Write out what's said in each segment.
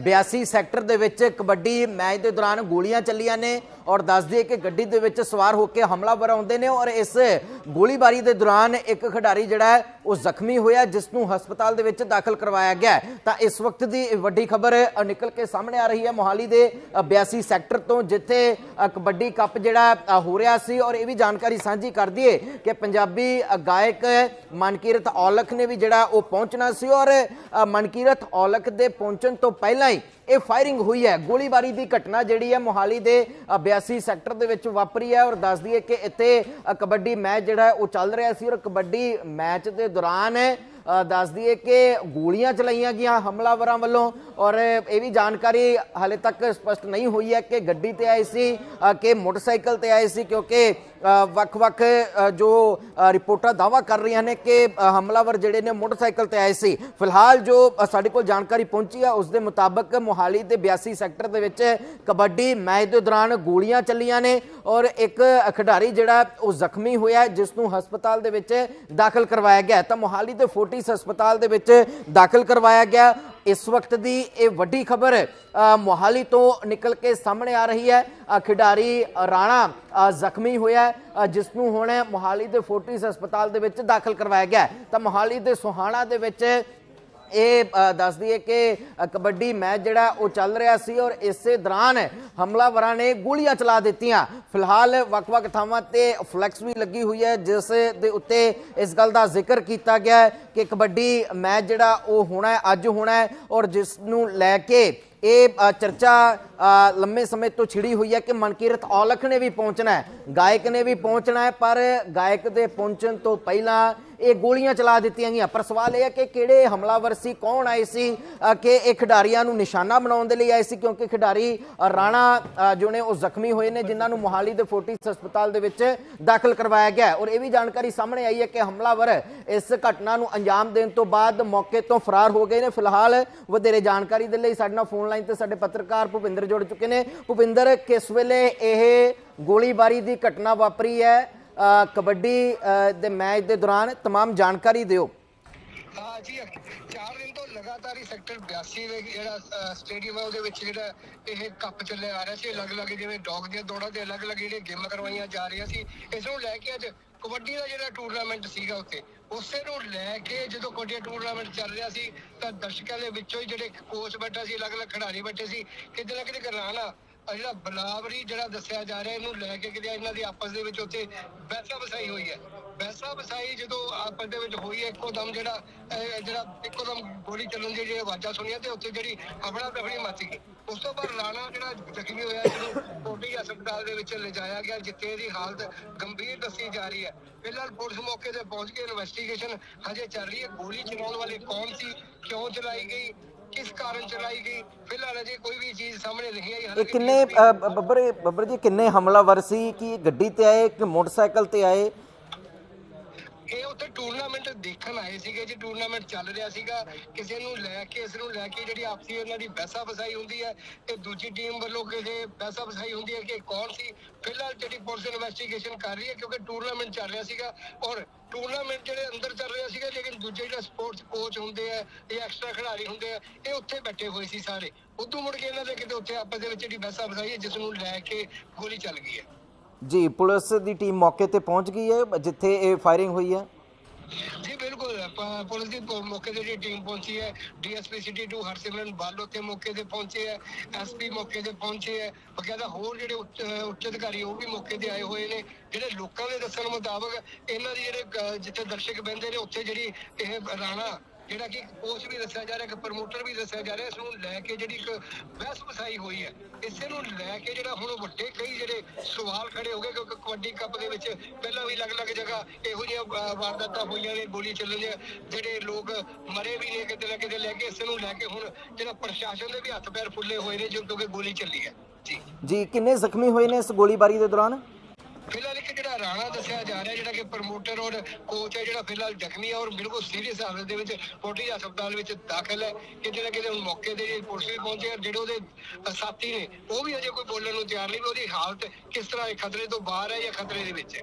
82 sector ਦੇ ਵਿੱਚ kabaddi match ਦੇ ਦੌਰਾਨ ਗੋਲੀਆਂ ਚੱਲੀਆਂ ਨੇ ਔਰ ਦੱਸ ਦਈਏ ਕਿ ਗੱਡੀ ਦੇ ਵਿੱਚ ਸਵਾਰ ਹੋ ਕੇ ਹਮਲਾਵਰ ਆਉਂਦੇ ਨੇ ਔਰ ਇਸ ਗੋਲੀਬਾਰੀ ਦੇ ਦੌਰਾਨ ਇੱਕ ਖਿਡਾਰੀ ਜਿਹੜਾ ਉਹ ਜ਼ਖਮੀ ਹੋਇਆ ਜਿਸ ਨੂੰ ਹਸਪਤਾਲ ਦੇ ਵਿੱਚ ਦਾਖਲ ਕਰਵਾਇਆ ਗਿਆ ਤਾਂ ਇਸ ਵਕਤ ਦੀ ਵੱਡੀ ਖਬਰ ਨਿਕਲ ਕੇ ਸਾਹਮਣੇ ਆ ਰਹੀ ਹੈ ਮੋਹਾਲੀ ਦੇ ਅ, 82 ਸੈਕਟਰ ਤੋਂ ਜਿੱਥੇ ਕਬੱਡੀ ਕੱਪ ਜਿਹੜਾ ਹੋ ਰਿਹਾ ਸੀ ਔਰ ਇਹ ਵੀ ਜਾਣਕਾਰੀ ਸਾਂਝੀ ਕਰ ਦਈਏ ਕਿ ਪੰਜਾਬੀ ਗਾਇਕ ਮਨਕੀਰਤ ਔਲਖ ਨੇ ਵੀ ਜਿਹੜਾ ਉਹ ਪਹੁੰਚਣਾ ਸੀ ਔਰ ਮਨਕੀਰਤ ਔਲਖ ਦੇ ਪਹੁੰਚਣ ਤੋਂ ਪਹਿਲਾਂ ਹੀ ਇਹ ਫਾਇਰਿੰਗ ਹੋਈ ਹੈ। ਗੋਲੀਬਾਰੀ ਦੀ ਘਟਨਾ ਜਿਹੜੀ ਹੈ ਮੋਹਾਲੀ ਦੇ ਅ, 82 ਸੈਕਟਰ ਦੇ ਵਿੱਚ ਵਾਪਰੀ ਹੈ ਔਰ ਦੱਸ ਦਈਏ ਕਿ ਇੱਥੇ ਕਬੱਡੀ ਮੈਚ ਜਿਹੜਾ ਉਹ ਚੱਲ ਰਿਹਾ ਸੀ ਔਰ ਕਬੱਡੀ ਮੈਚ ਦੇ ਦੌਰਾਨ ਅ, ਦੱਸ ਦਈਏ ਕਿ ਗੋਲੀਆਂ ਚਲਾਈਆਂ ਗਈਆਂ ਹਮਲਾਵਰਾਂ ਵੱਲੋਂ ਔਰ ਇਹ ਵੀ ਜਾਣਕਾਰੀ ਹਾਲੇ ਤੱਕ ਸਪਸ਼ਟ ਨਹੀਂ ਹੋਈ ਹੈ ਕਿ ਗੱਡੀ ਤੇ ਆਏ ਸੀ ਕਿ ਮੋਟਰਸਾਈਕਲ ਤੇ ਆਏ ਸੀ ਕਿਉਂਕਿ ਵੱਖ-ਵੱਖ ਜੋ ਰਿਪੋਰਟਾਂ ਦਾਵਾ ਕਰ ਰਹੀਆਂ ਨੇ ਕਿ ਹਮਲਾਵਰ ਜਿਹੜੇ ਨੇ ਮੋਟਰਸਾਈਕਲ ਤੇ ਆਏ ਸੀ। ਫਿਲਹਾਲ ਜੋ ਸਾਡੇ ਕੋਲ ਜਾਣਕਾਰੀ ਪਹੁੰਚੀ ਹੈ ਉਸ ਦੇ ਮੁਤਾਬਕ ਮੋਹਾਲੀ ਦੇ 82 ਸੈਕਟਰ ਦੇ ਵਿੱਚ ਕਬੱਡੀ ਮੈਚ ਦੇ ਦੌਰਾਨ ਗੋਲੀਆਂ ਚੱਲੀਆਂ ਨੇ ਔਰ ਇੱਕ ਖਿਡਾਰੀ ਜਿਹੜਾ ਉਹ ਜ਼ਖਮੀ ਹੋਇਆ, ਜਿਸ ਨੂੰ ਹਸਪਤਾਲ ਦੇ ਵਿੱਚ ਦਾਖਲ ਕਰਵਾਇਆ ਗਿਆ। ਤਾਂ ਮੋਹਾਲੀ ਦੇ ਫੋਰਟਿਸ ਹਸਪਤਾਲ ਦੇ ਵਿੱਚ ਦਾਖਲ ਕਰਵਾਇਆ ਗਿਆ। ਇਸ ਵਕਤ ਦੀ ਇਹ ਵੱਡੀ ਖਬਰ ਮੋਹਾਲੀ ਤੋਂ ਨਿਕਲ ਕੇ ਸਾਹਮਣੇ ਆ ਰਹੀ ਹੈ। ਖਿਡਾਰੀ ਰਾਣਾ ਜ਼ਖਮੀ ਹੋਇਆ ਜਿਸ ਨੂੰ ਹੁਣ ਮੋਹਾਲੀ ਦੇ ਫੋਰਟਿਸ ਹਸਪਤਾਲ ਦੇ ਵਿੱਚ ਦਾਖਲ ਕਰਵਾਇਆ ਗਿਆ। ਤਾਂ ਮੋਹਾਲੀ ਦੇ ਸੋਹਾਣਾ ਦੇ ਵਿੱਚ ਇਹ ਅ, ਦੱਸ ਦਈਏ ਕਿ ਕਬੱਡੀ ਮੈਚ ਜਿਹੜਾ ਉਹ ਚੱਲ ਰਿਹਾ ਸੀ ਔਰ ਇਸੇ ਦੌਰਾਨ ਹਮਲਾਵਰਾਂ ਨੇ ਗੋਲੀਆਂ ਚਲਾ ਦਿੱਤੀਆਂ। ਫਿਲਹਾਲ ਵੱਖ-ਵੱਖ ਥਾਵਾਂ ਤੇ ਫਲੈਕਸ ਵੀ ਲੱਗੀ ਹੋਈ ਹੈ ਜਿਸ ਦੇ ਉੱਤੇ ਇਸ ਗੱਲ ਦਾ ਜ਼ਿਕਰ ਕੀਤਾ ਗਿਆ ਕਿ ਕਬੱਡੀ ਮੈਚ ਜਿਹੜਾ ਉਹ ਹੋਣਾ ਹੈ ਅੱਜ ਹੋਣਾ ਹੈ ਔਰ ਜਿਸ ਨੂੰ ਲੈ ਕੇ ਇਹ ਚਰਚਾ ਲੰਮੇ ਸਮੇਂ ਤੋਂ ਛਿੜੀ ਹੋਈ ਹੈ ਕਿ ਮਨਕੀਰਤ ਔਲਖ ਨੇ ਵੀ ਪਹੁੰਚਣਾ ਹੈ, ਗਾਇਕ ਨੇ ਵੀ ਪਹੁੰਚਣਾ ਹੈ, ਪਰ ਗਾਇਕ ਦੇ ਪਹੁੰਚਣ ਤੋਂ ਪਹਿਲਾਂ ਇਹ ਗੋਲੀਆਂ ਚਲਾ ਦਿੱਤੀਆਂ ਗਈਆਂ। ਪਰ ਸਵਾਲ ਇਹ ਹੈ ਕਿ ਕਿਹੜੇ ਹਮਲਾਵਰ ਸੀ, ਕੌਣ ਆਏ ਸੀ ਕਿ ਇਹ ਖਿਡਾਰੀਆਂ ਨੂੰ ਨਿਸ਼ਾਨਾ ਬਣਾਉਣ ਦੇ ਲਈ ਆਏ ਸੀ? ਕਿਉਂਕਿ ਖਿਡਾਰੀ ਰਾਣਾ ਜੋ ਨੇ ਉਹ ਜ਼ਖਮੀ ਹੋਏ ਨੇ, ਜਿਨ੍ਹਾਂ ਨੂੰ ਮੋਹਾਲੀ ਦੇ ਫੋਰਟਿਸ ਹਸਪਤਾਲ ਦੇ ਵਿੱਚ ਦਾਖਲ ਕਰਵਾਇਆ ਗਿਆ ਔਰ ਇਹ ਵੀ ਜਾਣਕਾਰੀ ਸਾਹਮਣੇ ਆਈ ਹੈ ਕਿ ਹਮਲਾਵਰ ਇਸ ਘਟਨਾ ਨੂੰ ਅੰਜਾਮ ਦੇਣ ਤੋਂ ਬਾਅਦ ਮੌਕੇ ਤੋਂ ਫਰਾਰ ਹੋ ਗਏ ਨੇ। ਫਿਲਹਾਲ ਵਧੇਰੇ ਜਾਣਕਾਰੀ ਦੇ ਲਈ ਸਾਡੇ ਨਾਲ ਫੋਨ ਲਾਈਨ ਤੇ ਸਾਡੇ ਪੱਤਰਕਾਰ ਭੁਪਿੰਦਰ ਜੁੜ ਚੁੱਕੇ ਨੇ ਭੁਪਿੰਦਰ ਕਿਸ ਵੇਲੇ ਇਹ ਗੋਲੀਬਾਰੀ ਦੀ ਘਟਨਾ ਵਾਪਰੀ ਹੈ ਅ, ਕਬੱਡੀ ਅ, ਦੇ ਮੈਚ ਦੇ ਦੌਰਾਨ तमाम ਜਾਣਕਾਰੀ ਦਿਓ ਹਾਂ ਜੀ ਚਾਰ ਦਿਨ ਤੋਂ ਲਗਾਤਾਰ ਹੀ ਸੈਕਟਰ 82 ਦੇ ਜਿਹੜਾ ਸਟੇਡੀਅਮ ਹੈ, ਉਹਦੇ ਵਿੱਚ ਜਿਹੜਾ ਇਹ ਕੱਪ ਚੱਲਿਆ ਆ ਰਿਹਾ ਸੀ। ਅਲੱਗ-ਅਲੱਗ ਜਿਵੇਂ ਡੌਗ ਦੀਆਂ ਦੌੜਾਂ ਦੇ ਅਲੱਗ-ਅਲੱਗ ਜਿਹੜੇ ਗੇਮਾਂ ਕਰਵਾਈਆਂ ਜਾ ਰਹੀਆਂ ਸੀ। ਇਸ ਨੂੰ ਲੈ ਕੇ ਅੱਜ ਕਬੱਡੀ ਦਾ ਜਿਹੜਾ ਟੂਰਨਾਮੈਂਟ ਸੀਗਾ ਉੱਥੇ, ਉਸੇ ਨੂੰ ਲੈ ਕੇ ਜਦੋਂ ਕਬੱਡੀ ਟੂਰਨਾਮੈਂਟ ਚੱਲ ਰਿਹਾ ਸੀ, ਤਾਂ ਦਰਸ਼ਕਾਂ ਦੇ ਵਿੱਚੋਂ ਹੀ ਜਿਹੜੇ ਕੋਚ ਬੈਠਾ ਸੀ, ਅਲੱਗ-ਅਲੱਗ ਖਿਡਾਰੀ ਬੈਠੇ ਸੀ, ਕਿਤੇ ਨਾ ਕਿਤੇ ਗਰਾਣਾ ਜਿਹੜਾ ਬਲਾਵਰੀ ਜਿਹੜਾ ਦੱਸਿਆ ਜਾ ਰਿਹਾ, ਇਹਨੂੰ ਲੈ ਕੇ ਕਿਤੇ ਇਹਨਾਂ ਦੀ ਆਪਸ ਦੇ ਵਿੱਚ ਉੱਥੇ ਬਹਿਸਾ ਵਸਾਈ ਹੋਈ ਹੈ। ਬਹਿਸਾ ਵਸਾਈ ਜਦੋਂ ਆਪਸ ਦੇ ਵਿੱਚ ਹੋਈ ਹੈ ਇੱਕੋ ਦਮ ਜਿਹੜਾ ਜਿਹੜਾ ਇੱਕੋ ਦਮ ਗੋਲੀ ਚੱਲਣ ਦੀ ਜਿਹੜੀ ਆਵਾਜ਼ਾਂ ਸੁਣੀਆਂ ਤੇ ਉੱਥੇ ਜਿਹੜੀ ਆਪਣਾ ਤਫੜੀ ਮੱਚ ਗਈ। ਉਸ ਤੋਂ ਬਾਅਦ ਰਾਣਾ ਜਿਹੜਾ ਜ਼ਖਮੀ ਹੋਇਆ, ਜਿਹਨੂੰ ਕੋਟੀ ਹਸਪਤਾਲ ਦੇ ਵਿੱਚ ਲਿਜਾਇਆ ਗਿਆ, ਜਿੱਥੇ ਇਹਦੀ ਹਾਲਤ ਗੰਭੀਰ ਦੱਸੀ ਜਾ ਰਹੀ ਹੈ। ਫਿਲਹਾਲ ਪੁਲਿਸ ਮੌਕੇ ਤੇ ਪਹੁੰਚ ਕੇ ਇਨਵੈਸਟੀਗੇਸ਼ਨ ਹਜੇ ਚੱਲ ਰਹੀ ਹੈ। ਗੋਲੀ ਚਲਾਉਣ ਵਾਲੇ ਕੌਣ ਸੀ, ਕਿਉਂ ਚਲਾਈ ਗਈ? ਕਿਸ ਕਾਰਨ ਚਲਾਈ ਗਈ। ਫਿਲਹਾਲ ਅਜੇ ਕੋਈ ਵੀ ਚੀਜ਼ ਸਾਹਮਣੇ ਨਹੀਂ ਆਈ ਇਹ ਕਿੰਨੇ ਬੱਬਰ ਬੱਬਰ ਜੀ ਕਿੰਨੇ ਹਮਲਾਵਰ ਸੀ ਕਿ ਗੱਡੀ ਤੇ ਆਏ ਕਿ ਮੋਟਰਸਾਈਕਲ ਤੇ ਆਏ? ਇਹ ਉੱਥੇ ਟੂਰਨਾਮੈਂਟ ਦੇਖਣ ਆਏ ਸੀਗੇ ਜੀ ਟੂਰਨਾਮੈਂਟ ਚੱਲ ਰਿਹਾ ਸੀਗਾ। ਕਿਸੇ ਨੂੰ ਲੈ ਕੇ, ਇਸ ਨੂੰ ਲੈ ਕੇ ਜਿਹੜੀ ਆਪਸੀ ਉਹਨਾਂ ਦੀ ਬਹਿਸਾ ਵਸਾਈ ਹੁੰਦੀ ਹੈ ਤੇ ਦੂਜੀ ਟੀਮ ਵੱਲੋਂ ਕਿਸੇ ਬਹਿਸਾ ਵਸਾਈ ਹੁੰਦੀ ਹੈ ਕਿ ਕੌਣ ਸੀ, ਫਿਲਹਾਲ ਜਿਹੜੀ ਪੁਲਿਸ ਇਨਵੈਸਟੀਗੇਸ਼ਨ ਕਰ ਰਹੀ ਹੈ ਕਿਉਂਕਿ ਟੂਰਨਾਮੈਂਟ ਚੱਲ ਰਿਹਾ ਸੀਗਾ ਔਰ ਟੂਰਨਾਮੈਂਟ ਜਿਹੜੇ ਅੰਦਰ ਚੱਲ ਰਿਹਾ ਸੀਗਾ, ਲੇਕਿਨ ਦੂਜੇ ਜਿਹੜੇ ਸਪੋਰਟਸ ਕੋਚ ਹੁੰਦੇ ਆ, ਜਾਂ ਐਕਸਟਰਾ ਖਿਡਾਰੀ ਹੁੰਦੇ ਆ, ਇਹ ਉੱਥੇ ਬੈਠੇ ਹੋਏ ਸੀ ਸਾਰੇ। ਉਦੋਂ ਮੁੜ ਕੇ ਇਹਨਾਂ ਦੇ ਕਿਤੇ ਉੱਥੇ ਆਪਸ ਦੇ ਵਿੱਚ ਜਿਹੜੀ ਬਹਿਸਾ ਵਸਾਈ ਹੈ, ਜਿਸ ਨੂੰ ਲੈ ਕੇ ਗੋਲੀ ਚੱਲ ਗਈ ਹੈ। ਜੀ, ਪੁਲਿਸ ਦੀ ਟੀਮ ਮੌਕੇ ਤੇ ਪਹੁੰਚ ਗਈ ਹੈ, ਜਿੱਥੇ ਇਹ ਫਾਇਰਿੰਗ ਹੋਈ ਹੈ। ਜੀ, ਬਿਲਕੁਲ। ਪ- ਪੁਲਿਸ ਦੀ ਪ- ਮੌਕੇ ਤੇ ਜਿਹੜੀ ਟੀਮ ਪਹੁੰਚੀ ਹੈ ਡੀਐਸਪੀ ਸਿਟੀ 2 ਹਰਸਿਮਰਨ ਬਾਲ ਉੱਥੇ ਮੌਕੇ ਤੇ ਪਹੁੰਚੇ ਹੈ ਐਸਪੀ ਮੌਕੇ ਤੇ ਪਹੁੰਚੇ ਹੈ। ਬਕਾਇਦਾ ਹੋਰ ਜਿਹੜੇ ਉੱਚ ਉੱਚ ਅਧਿਕਾਰੀ, ਉਹ ਵੀ ਮੌਕੇ ਤੇ ਆਏ ਹੋਏ ਨੇ। ਜਿਹੜੇ ਲੋਕਾਂ ਦੇ ਦੱਸਣ ਮੁਤਾਬਕ, ਇਹਨਾਂ ਦੀ ਜਿਹੜੇ ਅਹ ਜਿੱਥੇ ਦਰਸ਼ਕ ਬਹਿੰਦੇ ਨੇ, ਉੱਥੇ ਜਿਹੜੀ ਇਹ ਰਾਣਾ ਜਿਹੜਾ ਕਿ ਕੋਚ ਵੀ ਦੱਸਿਆ ਜਾ ਰਿਹਾ ਕਿ ਪ੍ਰਮੋਟਰ ਵੀ ਦੱਸਿਆ ਜਾ ਰਿਹਾ, ਇਸ ਨੂੰ ਲੈ ਕੇ ਜਿਹੜੀ ਇੱਕ ਬਹਿਸ ਵਸਾਈ ਹੋਈ ਹੈ। ਇਸੇ ਨੂੰ ਲੈ ਕੇ ਜਿਹੜਾ ਹੁਣ ਵੱਡੇ ਕਈ ਜਿਹੜੇ ਸਵਾਲ ਖੜੇ ਹੋ ਗਏ, ਕਿਉਂਕਿ ਕਬੱਡੀ ਕੱਪ ਦੇ ਵਿੱਚ ਪਹਿਲਾਂ ਵੀ ਅਲੱਗ-ਅਲੱਗ ਜਗ੍ਹਾ ਇਹੋ ਜਿਹੀਆਂ ਵਾਰਦਾਤਾਂ ਹੋਈਆਂ ਨੇ ਗੋਲੀ ਚੱਲਣ ਦੀਆਂ ਜਿਹੜੇ ਲੋਕ ਮਰੇ ਵੀ ਨੇ ਕਿਤੇ ਨਾ ਕਿਤੇ ਲੈ ਕੇ, ਇਸੇ ਨੂੰ ਲੈ ਕੇ ਹੁਣ ਜਿਹੜਾ ਪ੍ਰਸ਼ਾਸਨ ਦੇ ਵੀ ਹੱਥ ਪੈਰ ਫੁੱਲੇ ਹੋਏ ਨੇ ਜੋ ਕਿਉਂਕਿ ਗੋਲੀ ਚੱਲੀ ਹੈ। ਜੀ। ਜੀ, ਕਿੰਨੇ ਜ਼ਖਮੀ ਹੋਏ ਨੇ ਇਸ ਗੋਲੀਬਾਰੀ ਦੇ ਦੌਰਾਨ ਫਿਲਹਾਲ ਇੱਕ ਜਿਹੜਾ ਰਾਣਾ ਦੱਸਿਆ ਜਾ ਰਿਹਾ ਜਿਹੜਾ ਕਿ ਪ੍ਰਮੋਟਰ ਔਰ ਕੋਚ ਹੈ ਜਿਹੜਾ ਫਿਲਹਾਲ ਜ਼ਖਮੀ ਹੈ ਔਰ ਬਿਲਕੁਲ ਸੀਰੀਅਸ ਹਾਲਤ ਦੇ ਵਿੱਚ ਕੋਟੀ ਹਸਪਤਾਲ ਵਿੱਚ ਦਾਖਲ ਹੈ। ਕਿਤੇ ਨਾ ਕਿਤੇ ਹੁਣ ਮੌਕੇ ਤੇ ਪੁਲਿਸ ਵੀ ਪਹੁੰਚੇ ਔਰ ਜਿਹੜੇ ਉਹਦੇ ਸਾਥੀ ਨੇ, ਉਹ ਵੀ ਅਜੇ ਕੋਈ ਬੋਲਣ ਨੂੰ ਤਿਆਰ ਨਹੀਂ ਉਹਦੀ ਹਾਲਤ ਕਿਸ ਤਰ੍ਹਾਂ ਹੈ, ਖਤਰੇ ਤੋਂ ਬਾਹਰ ਹੈ ਜਾਂ ਖਤਰੇ ਦੇ ਵਿੱਚ ਹੈ।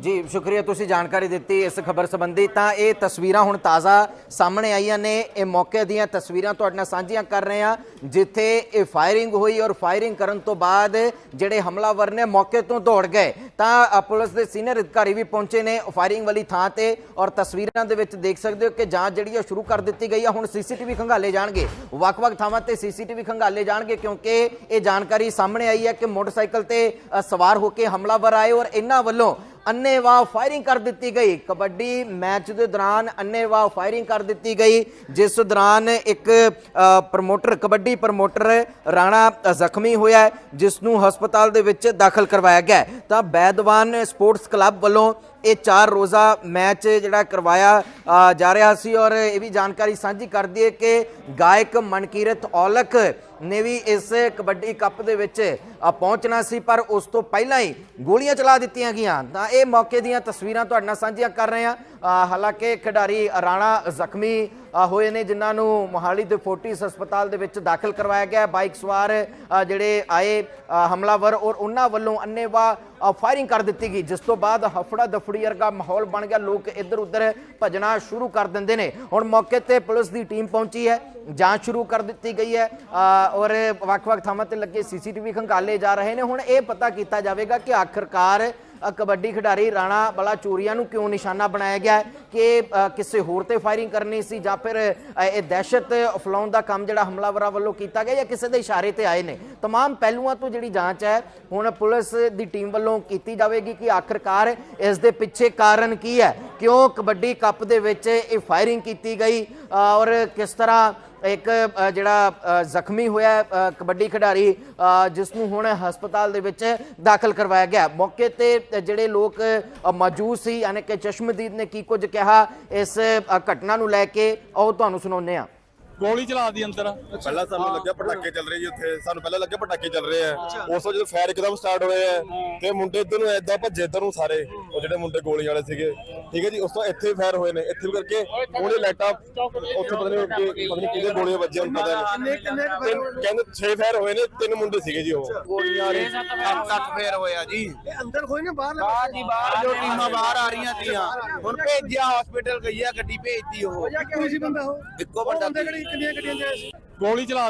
ਜੀ, ਸ਼ੁਕਰੀਆ, ਤੁਸੀਂ ਜਾਣਕਾਰੀ ਦਿੱਤੀ ਇਸ ਖਬਰ ਸੰਬੰਧੀ। ਤਾਂ ਇਹ ਤਸਵੀਰਾਂ ਹੁਣ ਤਾਜ਼ਾ ਸਾਹਮਣੇ ਆਈਆਂ ਨੇ। ਇਹ ਮੌਕੇ ਦੀਆਂ ਤਸਵੀਰਾਂ ਤੁਹਾਡੇ ਨਾਲ ਸਾਂਝੀਆਂ ਕਰ ਰਹੇ ਹਾਂ, ਜਿੱਥੇ ਇਹ ਫਾਇਰਿੰਗ ਹੋਈ ਔਰ ਫਾਇਰਿੰਗ ਕਰਨ ਤੋਂ ਬਾਅਦ ਜਿਹੜੇ ਹਮਲਾਵਰ ਨੇ ਮੌਕੇ ਤੋਂ ਦੌੜ ਗਏ। ਤਾਂ ਪੁਲਿਸ ਦੇ ਸੀਨੀਅਰ ਅਧਿਕਾਰੀ ਵੀ ਪਹੁੰਚੇ ਨੇ ਫਾਇਰਿੰਗ ਵਾਲੀ ਥਾਂ ਤੇ ਔਰ ਤਸਵੀਰਾਂ ਦੇ ਵਿੱਚ ਦੇਖ ਸਕਦੇ ਹੋ ਕਿ ਜਾਂਚ ਜਿਹੜੀ ਆ ਸ਼ੁਰੂ ਕਰ ਦਿੱਤੀ ਗਈ ਆ। ਹੁਣ ਸੀਸੀਟੀਵੀ ਖੰਗਾਲੇ ਜਾਣਗੇ। ਵੱਖ-ਵੱਖ ਥਾਵਾਂ ਤੇ ਸੀਸੀਟੀਵੀ ਖੰਗਾਲੇ ਜਾਣਗੇ ਕਿਉਂਕਿ ਇਹ ਜਾਣਕਾਰੀ ਸਾਹਮਣੇ ਆਈ ਹੈ ਕਿ ਮੋਟਰਸਾਈਕਲ ਤੇ ਸਵਾਰ ਹੋ ਕੇ ਹਮਲਾਵਰ ਆਏ ਔਰ ਇਹਨਾਂ ਵੱਲੋਂ ਅੰਨੇਵਾਹ ਫਾਇਰਿੰਗ ਕਰ ਦਿੱਤੀ ਗਈ। ਕਬੱਡੀ ਮੈਚ ਦੇ ਦੌਰਾਨ ਅੰਨੇਵਾਹ ਫਾਇਰਿੰਗ ਕਰ ਦਿੱਤੀ ਗਈ, ਜਿਸ ਦੌਰਾਨ ਇੱਕ ਪ੍ਰਮੋਟਰ ਕਬੱਡੀ ਪ੍ਰਮੋਟਰ ਰਾਣਾ ਜ਼ਖਮੀ ਹੋਇਆ ਜਿਸ ਨੂੰ ਹਸਪਤਾਲ ਦੇ ਵਿੱਚ ਦਾਖਲ ਕਰਵਾਇਆ ਗਿਆ ਤਾਂ ਬੈਦਵਾਨ ਸਪੋਰਟਸ ਕਲੱਬ ਵੱਲੋਂ ਇਹ ਚਾਰ ਰੋਜ਼ਾ ਮੈਚ ਜਿਹੜਾ ਕਰਵਾਇਆ ਜਾ ਰਿਹਾ ਸੀ ਔਰ ਇਹ ਵੀ ਜਾਣਕਾਰੀ ਸਾਂਝੀ ਕਰ ਦਈਏ ਕਿ ਗਾਇਕ ਮਨਕੀਰਤ ਔਲਖ ਨੇ ਵੀ ਇਸ ਕਬੱਡੀ ਕੱਪ ਦੇ ਵਿੱਚ ਪਹੁੰਚਣਾ ਸੀ, ਪਰ ਉਸ ਤੋਂ ਪਹਿਲਾਂ ਹੀ ਗੋਲੀਆਂ ਚਲਾ ਦਿੱਤੀਆਂ ਗਈਆਂ। ਤਾਂ ਇਹ ਮੌਕੇ ਦੀਆਂ ਤਸਵੀਰਾਂ ਤੁਹਾਡੇ ਨਾਲ ਸਾਂਝੀਆਂ ਕਰ ਰਹੇ ਹਾਂ। ਹਾਲਾਂਕਿ ਖਿਡਾਰੀ ਰਾਣਾ ਜ਼ਖਮੀ ਹੋਏ ਨੇ ਜਿਨ੍ਹਾਂ ਨੂੰ ਮੋਹਾਲੀ ਦੇ ਫੋਰਟਿਸ ਹਸਪਤਾਲ ਦੇ ਵਿੱਚ ਦਾਖਲ ਕਰਵਾਇਆ ਗਿਆ ਬਾਈਕ ਸਵਾਰ ਜਿਹੜੇ ਆਏ ਹਮਲਾਵਰ ਔਰ ਉਹਨਾਂ ਵੱਲੋਂ ਅੰਨੇਵਾਹ ਫਾਇਰਿੰਗ ਕਰ ਦਿੱਤੀ ਗਈ, ਜਿਸ ਤੋਂ ਬਾਅਦ ਹਫੜਾ ਦਫੜੀ ਵਰਗਾ ਮਾਹੌਲ ਬਣ ਗਿਆ। ਲੋਕ ਇੱਧਰ ਉੱਧਰ ਭਜਣਾ ਸ਼ੁਰੂ ਕਰ ਦਿੰਦੇ ਨੇ। ਹੁਣ ਮੌਕੇ ਤੇ ਪੁਲਿਸ ਦੀ ਟੀਮ ਪਹੁੰਚੀ ਹੈ, ਜਾਂਚ ਸ਼ੁਰੂ ਕਰ ਦਿੱਤੀ ਗਈ ਹੈ ਔਰ ਵੱਖ-ਵੱਖ ਥਾਵਾਂ ਤੇ ਲੱਗੇ ਸੀਸੀਟੀਵੀ ਖੰਗਾਲੇ ਜਾ ਰਹੇ ਨੇ। ਹੁਣ ਇਹ ਪਤਾ ਕੀਤਾ ਜਾਵੇਗਾ ਕਿ ਆਖਰਕਾਰ ਕਬੱਡੀ ਖਿਡਾਰੀ ਰਾਣਾ ਬਲਾ ਚੂਰੀਆ ਨੂੰ ਕਿਉਂ ਨਿਸ਼ਾਨਾ ਬਣਾਇਆ ਗਿਆ ਹੈ। ਕਿ ਅ, ਕਿਸੇ ਹੋਰ ਤੇ ਫਾਇਰਿੰਗ ਕਰਨੀ ਸੀ ਜਾਂ ਫਿਰ ਅ, ਇਹ ਦਹਿਸ਼ਤ ਫੈਲਾਉਣ ਦਾ ਕੰਮ ਜਿਹੜਾ ਹਮਲਾਵਰਾਂ ਵੱਲੋਂ ਕੀਤਾ ਗਿਆ ਜਾਂ ਕਿਸੇ ਦੇ ਇਸ਼ਾਰੇ ਤੇ ਆਏ ਨੇ तमाम ਪਹਿਲੂਆਂ ਤੋਂ ਜਿਹੜੀ ਜਾਂਚ ਹੈ ਹੁਣ ਪੁਲਿਸ ਦੀ ਟੀਮ ਵੱਲੋਂ ਕੀਤੀ ਜਾਵੇਗੀ ਕਿ ਆਖਰਕਾਰ ਇਸ ਦੇ ਪਿੱਛੇ ਕਾਰਨ ਕੀ ਹੈ ਕਿਉਂ ਕਬੱਡੀ ਕੱਪ ਦੇ ਵਿੱਚ ਇਹ ਫਾਇਰਿੰਗ ਕੀਤੀ ਗਈ ਅ, ਔਰ ਕਿਸ ਤਰ੍ਹਾਂ ਇੱਕ ਅ, ਜਿਹੜਾ ਅ, ਜ਼ਖਮੀ ਹੋਇਆ ਹੈ, ਅ, ਕਬੱਡੀ ਖਿਡਾਰੀ ਅ, ਜਿਸ ਨੂੰ ਹੁਣ ਹਸਪਤਾਲ ਦੇ ਵਿੱਚ ਦਾਖਲ ਕਰਵਾਇਆ ਗਿਆ ਮੌਕੇ ਤੇ ਜਿਹੜੇ ਲੋਕ ਅ, ਮੌਜੂਦ ਸੀ ਯਾਨੀ ਕਿ ਚਸ਼ਮਦੀਦ ਨੇ ਕੀ ਕੁਝ ਕਿਹਾ ਇਸ ਅ, ਘਟਨਾ ਨੂੰ ਲੈ ਕੇ ਉਹ ਤੁਹਾਨੂੰ ਸੁਣਾਉਂਦੇ ਆ ਗੋਲੀ ਚਲਾ ਦੀ ਅੰਦਰ। ਪਹਿਲਾਂ ਸਾਨੂੰ ਲੱਗਿਆ ਪਟਾਕੇ ਚੱਲ ਰਹੇ ਜੀ ਉੱਥੇ। ਸਾਨੂੰ ਪਹਿਲਾਂ ਲੱਗਿਆ ਪਟਾਕੇ ਚੱਲ ਰਹੇ ਆ। ਉਸ ਤੋਂ ਜਦੋਂ ਫਾਇਰ ਇੱਕਦਮ ਸਟਾਰਟ ਹੋਏ ਆ ਤੇ ਮੁੰਡੇ ਇੱਧਰ ਨੂੰ ਐਦਾਂ ਭੱਜੇ ਇੱਧਰ ਨੂੰ ਸਾਰੇ। ਉਹ ਜਿਹੜੇ ਮੁੰਡੇ ਗੋਲੀ ਵਾਲੇ ਸੀਗੇ। ਠੀਕ ਹੈ ਜੀ ਉਸ ਤੋਂ ਇੱਥੇ ਫਾਇਰ ਹੋਏ ਨੇ। ਇੱਥੇ ਵੀ ਕਰਕੇ ਉਹਨੇ ਲਾਈਟਾਂ ਉੱਥੇ ਪਤਾ ਨਹੀਂ ਕਿ ਪਤਾ ਨਹੀਂ ਕਿਹਦੇ ਗੋਲੀਆਂ ਵੱਜੀਆਂ ਹੁਣ ਪਤਾ ਨਹੀਂ ਤਿੰਨ- ਕਹਿੰਦੇ 6 ਫਾਇਰ ਹੋਏ ਨੇ ਤਿੰਨ ਮੁੰਡੇ ਸੀਗੇ ਜੀ ਉਹ। ਗੋਲੀਆਂ ਵਾਲੇ ਤੱਕ ਫੇਰ ਹੋਇਆ ਜੀ। ਅੰਦਰ ਕੋਈ ਨਾ ਬਾਹਰ ਬਾਹਰ ਜੀ ਬਾਹਰ ਜੋ ਟੀਮਾਂ ਬਾਹਰ ਆ ਰਹੀਆਂ ਤੀਆਂ ਹੁਣ ਭੇਜਿਆ ਹਸਪੀਟਲ ਗਈ ਆ ਗੱਡੀ ਭੇਜਤੀ ਉਹ। ਸੀ ਬੰਦਾ ਉਹ ਇੱਕੋ ਬੰਦਾ ਕਿਹੜੀ ਕਿੰਨੀਆਂ ਗੱਡੀਆਂ ਸੀ? ਗੋਲੀ ਚਲਾ